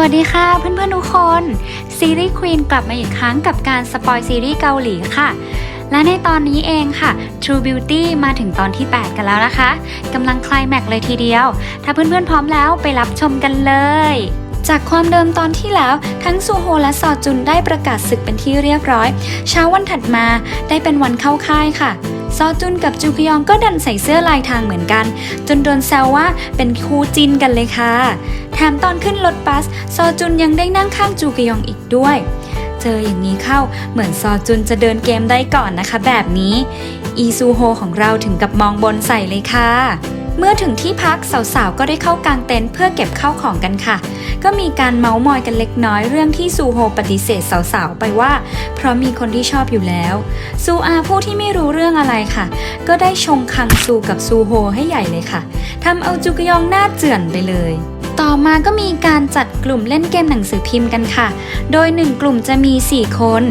วัสดีค่ะเพื่อนๆทุกคน ซีรีส์ควีนกลับมาอีกครั้งกับการสปอยซีรีส์เกาหลีค่ะ และในตอนนี้เองค่ะ True Beauty มาถึงตอนที่ 8 กันแล้วนะคะกำลังคลายแม็กเลยทีเดียว ถ้าเพื่อนๆพร้อมแล้วไปรับชมกันเลยจากความเดิมตอนที่แล้ว ทั้งซูโฮและซอจุนได้ประกาศศึกเป็นที่เรียบร้อย เช้าวันถัดมาได้เป็นวันเข้าค่ายค่ะ ซอจุนกับจูกยองก็ดันใส่เสื้อลายทางเหมือนกัน จนโดนแซวว่าเป็นคู่จินกันเลยค่ะ แถมตอนขึ้นรถบัส ซอจุนยังได้นั่งข้างจูกยองอีกด้วย เจออย่างนี้เข้าเหมือนซอจุนจะเดินเกมได้ก่อนนะคะ แบบนี้ อีซูโฮของเราถึงกับมองบนใส่เลยค่ะ เมื่อถึงที่พักสาวๆ ก็ได้เข้ากางเต็นท์เพื่อเก็บข้าวของกันค่ะ ก็มีการเมาส์มอยกันเล็กน้อยเรื่องที่ซูโฮปฏิเสธสาวๆ ไปว่า เพราะมีคนที่ชอบอยู่แล้ว ซูอาผู้ที่ไม่รู้เรื่องอะไรค่ะ ก็ได้ชงคังซูกับซูโฮให้ใหญ่เลยค่ะทำเอาจูกยองหน้าเจือนไปเลยต่อมาก็มีการจัดกลุ่มเล่นเกมหนังสือพิมพ์กันค่ะ โดยหนึ่งกลุ่มจะมี 4 คน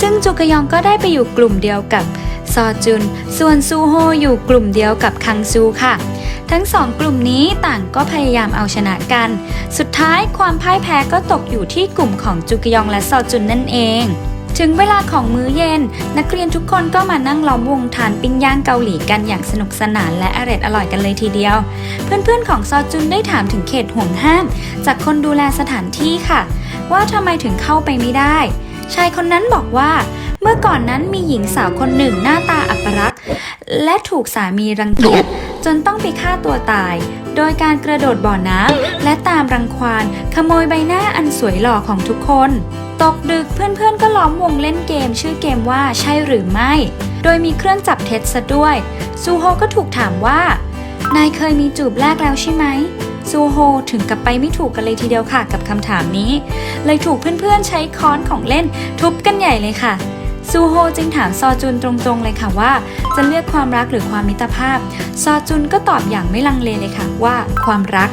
ซึ่งจูกยองก็ได้ไปอยู่กลุ่มเดียวกับซอจุน ส่วนซูโฮอยู่กลุ่มเดียวกับคังซูค่ะ ทั้งสองกลุ่มนี้ต่างก็พยายามเอาชนะกัน สุดท้ายความพ่ายแพ้ก็ตกอยู่ที่กลุ่มของจูกยองและซอจุนนั่นเองถึงเวลาของมื้อเย็น นักเรียนทุกคนก็มานั่งล้อมวงทานปิ้งย่างเกาหลีกันอย่างสนุกสนานและอร่อยอร่อยกันเลยทีเดียว เพื่อนๆของซอจุนได้ถามถึงเขตห่วงห้าม จากคนดูแลสถานที่ค่ะ ว่าทำไมถึงเข้าไปไม่ได้ ชายคนนั้นบอกว่า เมื่อก่อนนั้นมีหญิงสาวคนหนึ่งหน้าตาอัปรักษณ์และถูกสามีรังเกียจ จนต้องไปฆ่าตัวตาย โดยการกระโดดบ่อน้ำและตามรังควานขโมยใบหน้าอันสวยหล่อของทุกคน ตกดึกเพื่อนๆก็ล้อมวงเล่นเกม ชื่อเกมว่าใช่หรือไม่ โดยมีเครื่องจับเท็จซะด้วยซูโฮก็ถูกถามว่านายเคยมีจูบแรกแล้วใช่ไหมซูโฮถึงกับไปไม่ถูกกันเลยทีเดียวค่ะกับคำถามนี้ เลยถูกเพื่อนๆใช้ค้อนของเล่นทุบกันใหญ่เลยค่ะ ซูโฮจึงถามซอจุนตรงๆเลยค่ะว่า จะเลือกความรักหรือความมิตรภาพ ซอจุนก็ตอบอย่างไม่ลังเลเลยค่ะว่าความรัก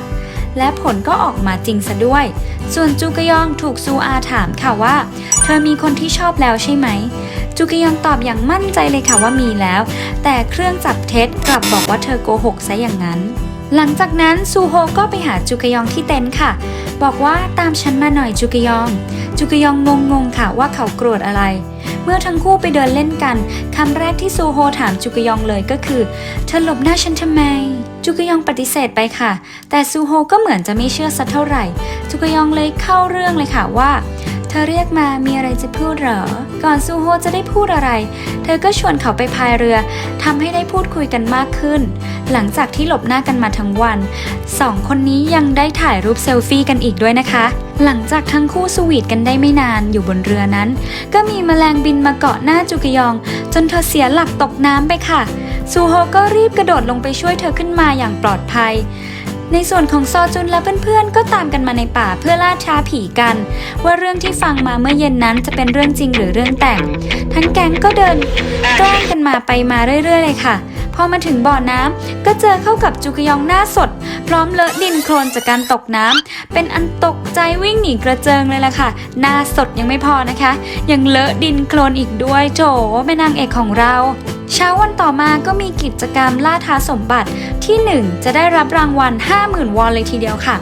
และผลก็ออกมาจริงซะด้วย ส่วนจูกยองถูกซูอาถามค่ะว่า เธอมีคนที่ชอบแล้วใช่ไหมจูกยองตอบอย่างมั่นใจเลยค่ะว่ามีแล้ว แต่เครื่องจับเท็จกลับบอกว่าเธอโกหกซะอย่างนั้น หลังจากนั้นซูโฮก็ไปหาจูกยองที่เต็นท์ค่ะ บอกว่าตามฉันมาหน่อยจูกยองจูกยองงงๆค่ะว่าเขาโกรธอะไร เมื่อทั้งคู่ไปเดินเล่นกันคำแรกที่ซูโฮถามจูกยองเลยก็คือ เธอหลบหน้าฉันทำไมจูกยองปฏิเสธไปค่ะ แต่ซูโฮก็เหมือนจะไม่เชื่อสักเท่าไหร่จูกยองเลยเข้าเรื่องเลยค่ะว่า เธอเรียกมามีอะไรจะพูดเหรอ ก่อนซูโฮจะได้พูดอะไร เธอก็ชวนเขาไปพายเรือทำให้ได้พูดคุยกันมากขึ้น หลังจากที่หลบหน้ากันมาทั้งวันสองคนนี้ยังได้ถ่ายรูปเซลฟี่กันอีกด้วยนะคะ หลังจากทั้งคู่สวีทกันได้ไม่นานอยู่บนเรือนั้น ก็มีแมลงบินมาเกาะหน้าจูกยอง จนเธอเสียหลักตกน้ำไปค่ะซูโฮก็รีบกระโดดลงไปช่วยเธอขึ้นมาอย่างปลอดภัย ในส่วนของซอจุนและเพื่อนๆ ก็ตามกันมาในป่าเพื่อล่าช้าผีกัน ว่าเรื่องที่ฟังมาเมื่อเย็นนั้นจะเป็นเรื่องจริงหรือเรื่องแต่ง ทั้งแก๊งก็เดินแกล้งกันมาไปมาเรื่อยๆ เลยค่ะ พอมาถึงบ่อน้ำก็เจอเข้ากับจูกยองหน้าสด พร้อมเลอะดินโคลนจากการตกน้ำเป็นอันตกใจวิ่งหนีกระเจิงเลยล่ะค่ะ หน้าสดยังไม่พอนะคะ ยังเลอะดินโคลนอีกด้วยโจแม่นางเอกของเรา เช้าวันต่อมาก็มีกิจกรรมล่าท้าสมบัติที่ 1 จะได้รับรางวัล 50,000 วอนเลยทีเดียวค่ะ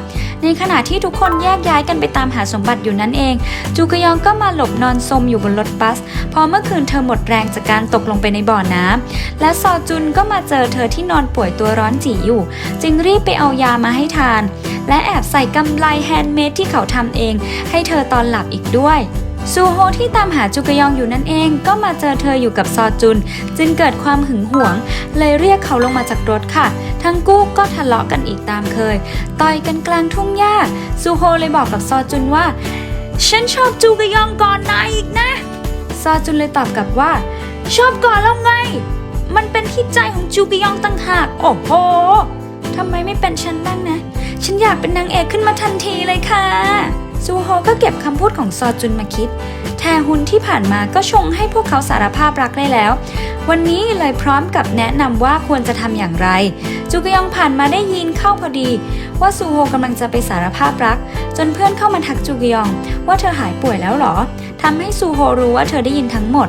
ในขณะที่ทุกคนแยกย้ายกันไปตามหาสมบัติอยู่นั่นเอง จูกยองก็มาหลบนอนสมอยู่บนรถบัส พอเมื่อคืนเธอหมดแรงจากการตกลงไปในบ่อน้ำและซอจุนก็มาเจอเธอที่นอนป่วยตัวร้อนจีอยู่ จึงรีบไปเอายามาให้ทาน และแอบใส่กำไลแฮนด์เมดที่เขาทำเอง ให้เธอตอนหลับอีกด้วย ซูโฮที่ตามหาจูกยองอยู่นั่นเองก็มาเจอเธออยู่กับซอจุน จึงเกิดความหึงหวง เลยเรียกเขาลงมาจากรถค่ะ ทั้งกู้ก็ทะเลาะกันอีกตามเคย ต่อยกันกลางทุ่งหญ้าซูโฮเลยบอกกับซอจุนว่า ฉันชอบจูกยองก่อนนายอีกนะ ซอจุนเลยตอบกลับว่า ชอบก่อนแล้วไง มันเป็นที่ใจของจูกยองตั้งหากโอ้โหทำไมไม่เป็นฉันบ้างนะ ฉันอยากเป็นนางเอกขึ้นมาทันทีเลยค่ะ ซูโฮก็เก็บคำพูดของซอจุนมาคิด แทฮุนที่ผ่านมาก็ชงให้พวกเขาสารภาพรักได้แล้ว วันนี้เลยพร้อมกับแนะนำว่าควรจะทำอย่างไร จูกยองผ่านมาได้ยินเข้าพอดี ว่าซูโฮกำลังจะไปสารภาพรัก จนเพื่อนเข้ามาทักจูกยอง ว่าเธอหายป่วยแล้วหรอทำให้ซูโฮรู้ว่าเธอได้ยินทั้งหมด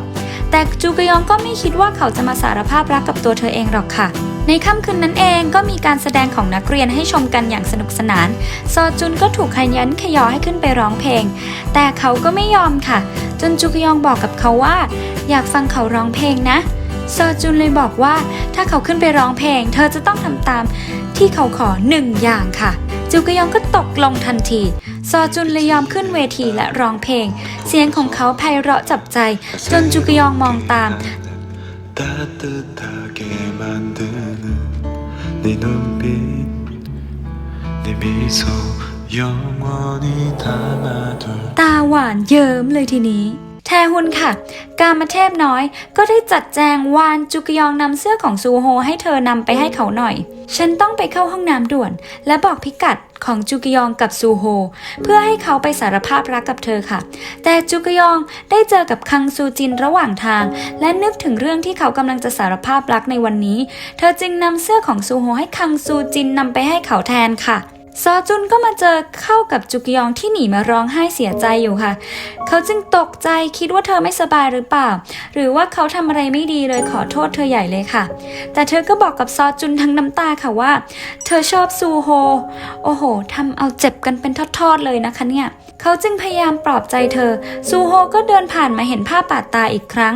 แต่จูกยองก็ไม่คิดว่าเขาจะมาสารภาพรักกับตัวเธอเองหรอกค่ะ ในค่ำคืนนั้นเองก็มีการแสดงของนักเรียนให้ชมกันอย่างสนุกสนาน ซอจุนก็ถูกขยันขยอให้ขึ้นไปร้องเพลง แต่เขาก็ไม่ยอมค่ะ จนจุกยองบอกกับเขาว่า อยากฟังเขาร้องเพลงนะซอจุนเลยบอกว่าถ้าเขาขึ้นไปร้องเพลง เธอจะต้องทำตามที่เขาขอหนึ่งอย่างค่ะ จุกยองก็ตกลงทันที ซอจุนเลยยอมขึ้นเวทีและร้องเพลง เสียงของเขาไพเราะจับใจ จนจุกยองมองตาม 따뜻하게 만드는 네 눈빛 네 미소 영원히 담아둘 ตาหวานเยิ้มเลยทีนี้ แทฮุนค่ะ กามาเทพน้อย ก็ได้จัดแจงวานจุกยองนำเสื้อของซูโฮให้เธอนำไปให้เขาหน่อย ฉันต้องไปเข้าห้องน้ำด่วน และบอกพิกัดของจุกยองกับซูโฮ เพื่อให้เขาไปสารภาพรักกับเธอค่ะ แต่จุกยองได้เจอกับคังซูจินระหว่างทาง และนึกถึงเรื่องที่เขากำลังจะสารภาพรักในวันนี้ เธอจึงนำเสื้อของซูโฮให้คังซูจินนำไปให้เขาแทนค่ะ ซอจุนก็มาเจอเข้ากับจุกยองที่หนีมาร้องไห้เสียใจอยู่ค่ะ เขาจึงตกใจคิดว่าเธอไม่สบายหรือเปล่า หรือว่าเขาทำอะไรไม่ดีเลยขอโทษเธอใหญ่เลยค่ะ แต่เธอก็บอกกับซอจุนทั้งน้ำตาค่ะว่า เธอชอบซูโฮ โอ้โหทำเอาเจ็บกันเป็นทอดๆเลยนะคะเนี่ย เขาจึงพยายามปลอบใจเธอ ซูโฮก็เดินผ่านมาเห็นภาพบาดตาอีกครั้ง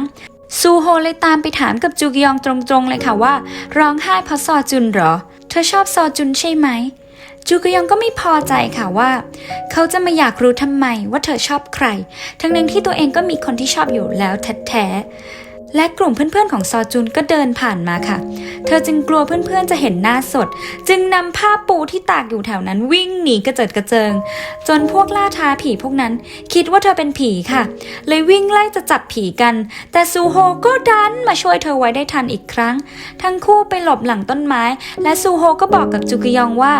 ซูโฮเลยตามไปถามกับจูกยองตรงๆเลยค่ะว่า ร้องไห้เพราะซอจุนเหรอ เธอชอบซอจุนใช่ไหม จูกยองก็ไม่พอใจค่ะว่า เขาจะมาอยากรู้ทำไมว่าเธอชอบใคร ทั้งนั้นที่ตัวเองก็มีคนที่ชอบอยู่แล้วแท้ๆ และกลุ่มเพื่อนๆของซอจุนก็เดินผ่านมาค่ะ เธอจึงกลัวเพื่อนๆจะเห็นหน้าสด จึงนำผ้าปูที่ตากอยู่แถวนั้นวิ่งหนีกระเจิดกระเจิง จนพวกล่าท้าผีพวกนั้นคิดว่าเธอเป็นผีค่ะ เลยวิ่งไล่จะจับผีกัน แต่ซูโฮก็ดันมาช่วยเธอไว้ได้ทันอีกครั้ง ทั้งคู่ไปหลบหลังต้นไม้ และซูโฮก็บอกกับจุกยองว่า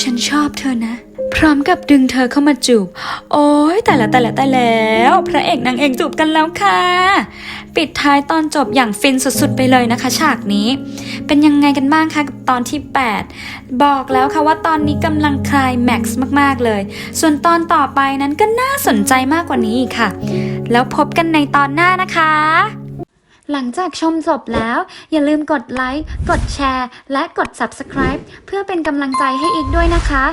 ฉันชอบเธอนะ พร้อมกับดึงเธอเข้ามาจูบ โอ้ยแต่ละแต่ละแต่แล้ว พระเอกนางเอกจูบกันแล้วค่ะ ปิดท้ายตอนจบอย่างฟินสุดๆไปเลยนะคะ ฉากนี้ เป็นยังไงกันบ้างคะกับตอนที่ 8 บอกแล้วค่ะว่าตอนนี้กำลังคลายแม็กซ์มากๆเลย ส่วนตอนต่อไปนั้นก็น่าสนใจมากกว่านี้อีกค่ะ แล้วพบกันในตอนหน้านะคะหลังจากชมจบแล้ว อย่าลืมกดไลค์ กดแชร์ และกด Subscribe เพื่อเป็นกำลังใจให้อีกด้วยนะคะ